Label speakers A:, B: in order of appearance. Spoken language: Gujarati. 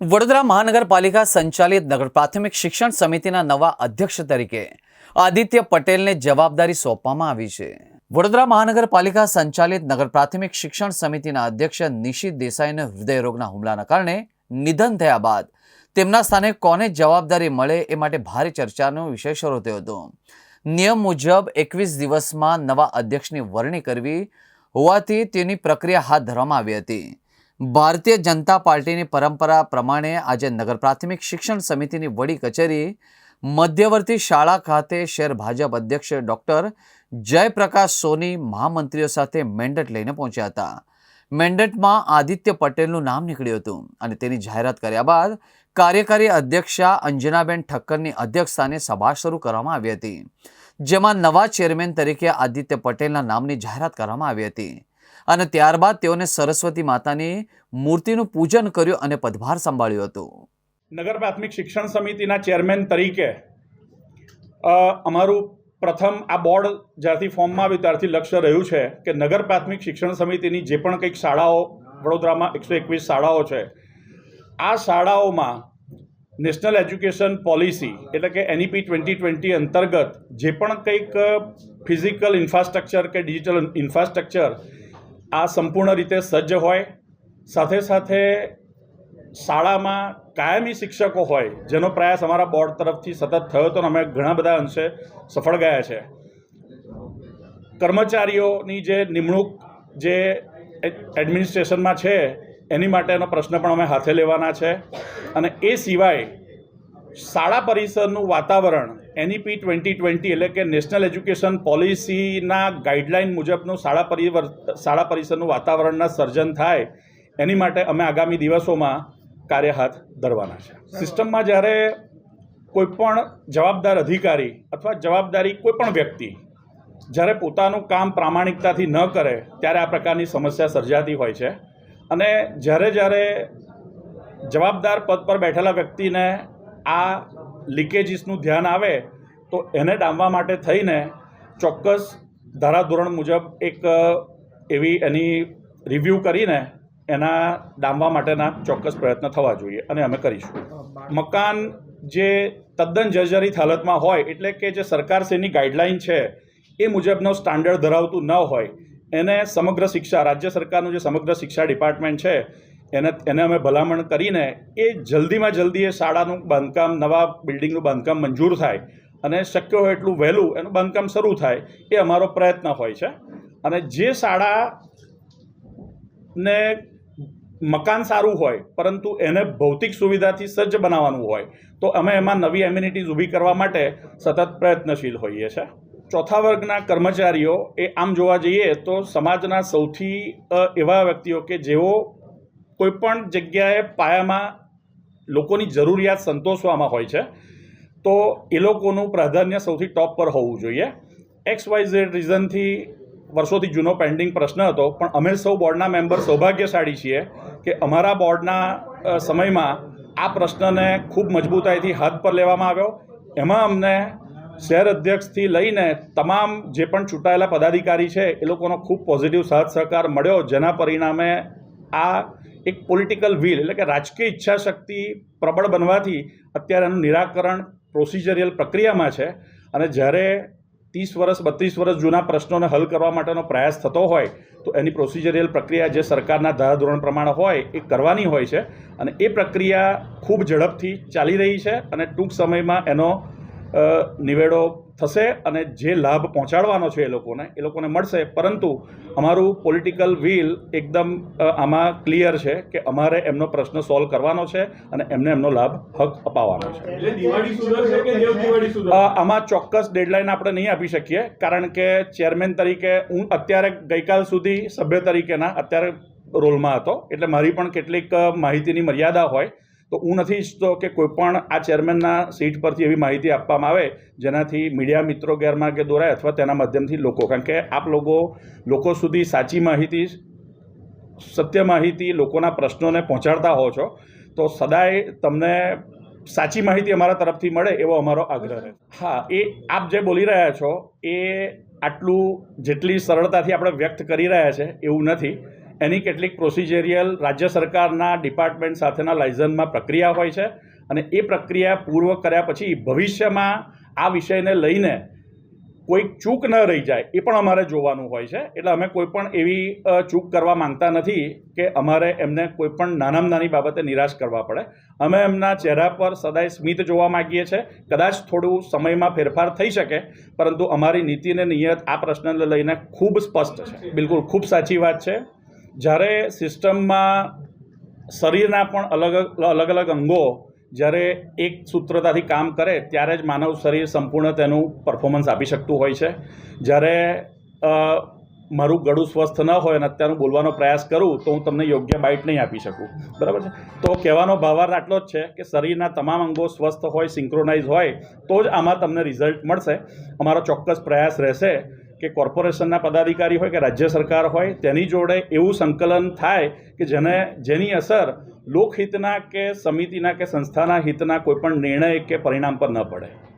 A: વડોદરા મહાનગરપાલિકા સંચાલિત નગર પ્રાથમિક શિક્ષણ સમિતિના નવા અધ્યક્ષ તરીકે આદિત્ય પટેલને જવાબદારી સોંપવામાં આવી છે. વડોદરા મહાનગરપાલિકા સંચાલિત નગર પ્રાથમિક શિક્ષણ સમિતિના અધ્યક્ષ નિશિત દેસાઈને હૃદયરોગના હુમલાના કારણે નિધન થયા બાદ તેમના સ્થાને કોને જવાબદારી મળે એ માટે ભારે ચર્ચાનો વિષય શરૂ થયો હતો. નિયમ મુજબ એકવીસ દિવસમાં નવા અધ્યક્ષની વરણી કરવી હોવાથી તેની પ્રક્રિયા હાથ ધરવામાં આવી હતી. ભારતીય જનતા પાર્ટીની પરંપરા પ્રમાણે આજે નગર પ્રાથમિક શિક્ષણ સમિતિની વડી કચેરી, મધ્યવર્તી શાળા ખાતે શહેર ભાજપ અધ્યક્ષ ડૉક્ટર જયપ્રકાશ સોની મહામંત્રીઓ સાથે મેન્ડેટ લઈને પહોંચ્યા હતા. મેન્ડેટમાં આદિત્ય પટેલનું નામ નીકળ્યું હતું અને તેની જાહેરાત કર્યા બાદ કાર્યકારી અધ્યક્ષા અંજનાબેન ઠક્કરની અધ્યક્ષતાને સભા શરૂ કરવામાં આવી હતી, જેમાં નવા ચેરમેન તરીકે આદિત્ય પટેલના નામની જાહેરાત કરવામાં આવી હતી. અને ત્યારબાદ તેઓને સરસ્વતી માતાની મૂર્તિનું પૂજન કર્યું અને પદભાર સંભાળ્યો હતો.
B: નગર પ્રાથમિક શિક્ષણ સમિતિના ચેરમેન તરીકે અમારું પ્રથમ આ બોર્ડ જ્યારથી ફોર્મમાં આવ્યું ત્યારથી લક્ષ્ય રહ્યું છે કે નગર પ્રાથમિક શિક્ષણ સમિતિની જે પણ કંઈક શાળાઓ, વડોદરામાં એકસો એકવીસ શાળાઓ છે, આ શાળાઓમાં નેશનલ એજ્યુકેશન પોલિસી એટલે કે એનઈપી ટ્વેન્ટી ટ્વેન્ટી અંતર્ગત જે પણ કંઈક ફિઝિકલ ઇન્ફ્રાસ્ટ્રક્ચર કે ડિજિટલ ઇન્ફ્રાસ્ટ્રક્ચર આ સંપૂર્ણ રીતે સજ્જ હોય. સાથે સાથે શાળામાં કાયમી શિક્ષકો હોય, જેનો પ્રયાસ અમારા બોર્ડ તરફથી સતત થયો હતો અમે ઘણા બધા અંશે સફળ ગયા છે. કર્મચારીઓની જે નિમણૂક જે એડમિનિસ્ટ્રેશનમાં છે, એની માટેનો પ્રશ્ન પણ અમે હાથે લેવાના છે. અને એ સિવાય શાળા પરિસરનું વાતાવરણ એનઈપી ટ્વેન્ટી ટ્વેન્ટી એટલે કે નેશનલ એજ્યુકેશન પોલિસીના ગાઈડલાઇન મુજબનું શાળા પરિવર, શાળા પરિસરનું વાતાવરણના સર્જન થાય, એની માટે અમે આગામી દિવસોમાં કાર્ય હાથ ધરવાના છે. સિસ્ટમમાં જ્યારે કોઈ પણ જવાબદાર અધિકારી અથવા જવાબદારી કોઈપણ વ્યક્તિ જ્યારે પોતાનું કામ પ્રામાણિકતાથી ન કરે, ત્યારે આ પ્રકારની સમસ્યા સર્જાતી હોય છે. અને જ્યારે જ્યારે જવાબદાર પદ પર બેઠેલા વ્યક્તિને આ લીકેજીસનું ધ્યાન આવે તો એને ડામવા માટે થઈને ચોક્કસ ધારાધોરણ મુજબ એક એવી એની રિવ્યૂ કરીને એના ડામવા માટેના ચોક્કસ પ્રયત્ન થવા જોઈએ અને અમે કરીશું. મકાન જે તદ્દન જર્જરિત હાલતમાં હોય એટલે કે જે સરકારશ્રીની ગાઈડલાઇન છે એ મુજબનો સ્ટાન્ડર્ડ ધરાવતું ન હોય, એને સમગ્ર શિક્ષા, રાજ્ય સરકારનું જે સમગ્ર શિક્ષા ડિપાર્ટમેન્ટ છે એને એને અમે ભલામણ કરીને એ જલ્દીમાં જલ્દી એ શાળાનું બાંધકામ, નવા બિલ્ડિંગનું બાંધકામ મંજૂર થાય અને શક્ય હોય એટલું વહેલું એનું બાંધકામ શરૂ થાય એ અમારો પ્રયત્ન હોય છે. અને જે શાળા ને મકાન સારું હોય, પરંતુ એને ભૌતિક સુવિધાથી સજ્જ બનાવવાનું હોય, તો અમે એમાં નવી એમ્યુનિટીઝ ઊભી કરવા માટે સતત પ્રયત્નશીલ હોઈએ છીએ ચોથા વર્ગના કર્મચારીઓ એ આમ જોવા જઈએ તો સમાજના સૌથી એવા વ્યક્તિઓ કે જેઓ કોઈપણ જગ્યાએ પાયામાં લોકોની જરૂરિયાત સંતોષવામાં હોય છે, તો એ લોકોનું પ્રાધાન્ય સૌથી ટોપ પર હોવું જોઈએ. એક્સ વાય ઝેડ રીઝનથી વર્ષોથી જૂનો પેન્ડિંગ પ્રશ્ન હતો, પણ અમે સૌ બોર્ડના મેમ્બર સૌભાગ્યશાળી છીએ કે અમારા બોર્ડના સમયમાં આ પ્રશ્નને ખૂબ મજબૂતાઈથી હાથ પર લેવામાં આવ્યો. એમાં અમને શહેર અધ્યક્ષથી લઈને તમામ જે પણ ચૂંટાયેલા પદાધિકારી છે, એ લોકોનો ખૂબ પોઝિટિવ સાથ સહકાર મળ્યો, જેના પરિણામે આ એક પોલિટિકલ વ્હીલ એટલે કે રાજકીય ઈચ્છાશક્તિ પ્રબળ બનવાથી અત્યારે એનું નિરાકરણ પ્રોસિજરિયલ પ્રક્રિયામાં છે. અને જ્યારે ત્રીસ વર્ષ, બત્રીસ વર્ષ જૂના પ્રશ્નોને હલ કરવા માટેનો પ્રયાસ થતો હોય, તો એની પ્રોસિજરિયલ પ્રક્રિયા જે સરકારના ધારાધોરણ પ્રમાણે હોય, એ કરવાની હોય છે. અને એ પ્રક્રિયા ખૂબ ઝડપથી ચાલી રહી છે અને ટૂંક સમયમાં એનો નિવેડો થશે અને જે લાભ પહોંચાડવાનો છે એ લોકોને એ લોકોને મળશે. પરંતુ અમારું પોલિટિકલ વ્હીલ એકદમ આમાં ક્લિયર છે કે અમારે એમનો પ્રશ્ન સોલ્વ કરવાનો છે અને એમને એમનો લાભ હક અપાવવાનો છે. આમાં ચોક્કસ ડેડલાઇન આપણે નહીં આપી શકીએ કારણ કે ચેરમેન તરીકે હું અત્યારે ગઈકાલ સુધી સભ્ય તરીકેના અત્યારે રોલમાં હતો. એટલે મારી પણ કેટલીક માહિતીની મર્યાદા હોય. તો હું નથી ઈચ્છતો કે કોઈ પણ આ ચેરમેનના સીટ પરથી એવી માહિતી આપવામાં આવે, જેનાથી મીડિયા મિત્રો ગેરમાર્ગે દોરાય અથવા તેના માધ્યમથી લોકો. કારણ કે આપ લોકો લોકો સુધી સાચી માહિતી, સત્ય માહિતી લોકોના પ્રશ્નોને પહોંચાડતા હો છો, તો સદાય તમને સાચી માહિતી અમારા તરફથી મળે એવો અમારો આગ્રહ રહે હા, એ આપ જે બોલી રહ્યા છો, એ આટલું જેટલી સરળતાથી આપણે વ્યક્ત કરી રહ્યા છે, એવું નથી. એની કેટલીક પ્રોસિજરિયલ રાજ્ય સરકારના ડિપાર્ટમેન્ટ સાથેના લાયસન્સમાં પ્રક્રિયા હોય છે અને એ પ્રક્રિયા પૂર્વ કર્યા પછી ભવિષ્યમાં આ વિષયને લઈને કોઈક ચૂક ન રહી જાય એ પણ અમારે જોવાનું હોય છે. એટલે અમે કોઈ પણ એવી ચૂક કરવા માંગતા નથી કે અમારે એમને કોઈ પણ નાનામાં નાની બાબતે નિરાશ કરવા પડે. અમે એમના ચહેરા પર સદાય સ્મિત જોવા માગીએ છીએ કદાચ થોડું સમયમાં ફેરફાર થઈ શકે, પરંતુ અમારી નીતિ અને નિયત આ પ્રશ્નને લઈને ખૂબ સ્પષ્ટ છે. બિલકુલ ખૂબ સાચી વાત છે. જ્યારે સિસ્ટમમાં શરીરના પણ અલગ અલગ અલગ અંગો જ્યારે એક સૂત્રતાથી કામ કરે ત્યારે જ માનવ શરીર સંપૂર્ણ તેનું પરફોર્મન્સ આપી શકતું હોય છે. જ્યારે મારું ગળું સ્વસ્થ ન હોય અને અત્યારનું બોલવાનો પ્રયાસ કરું તો હું તમને યોગ્ય બાઇટ નહીં આપી શકું. બરાબર છે? તો કહેવાનો ભાવાર્થ આટલો જ છે કે શરીરના તમામ અંગો સ્વસ્થ હોય સિંક્રોનાઇઝ હોય તો જ આમાં તમને રિઝલ્ટ મળશે. અમારો ચોક્કસ પ્રયાસ રહેશે. કે કોર્પોરેશનના પદાધિકારી હોય કે રાજ્ય સરકાર હોય, તેની જોડે એવું સંકલન થાય કે જેને, જેની અસર લોકહિતના કે સમિતિના કે સંસ્થાના હિતના કોઈપણ નિર્ણય કે પરિણામ પર ન પડે.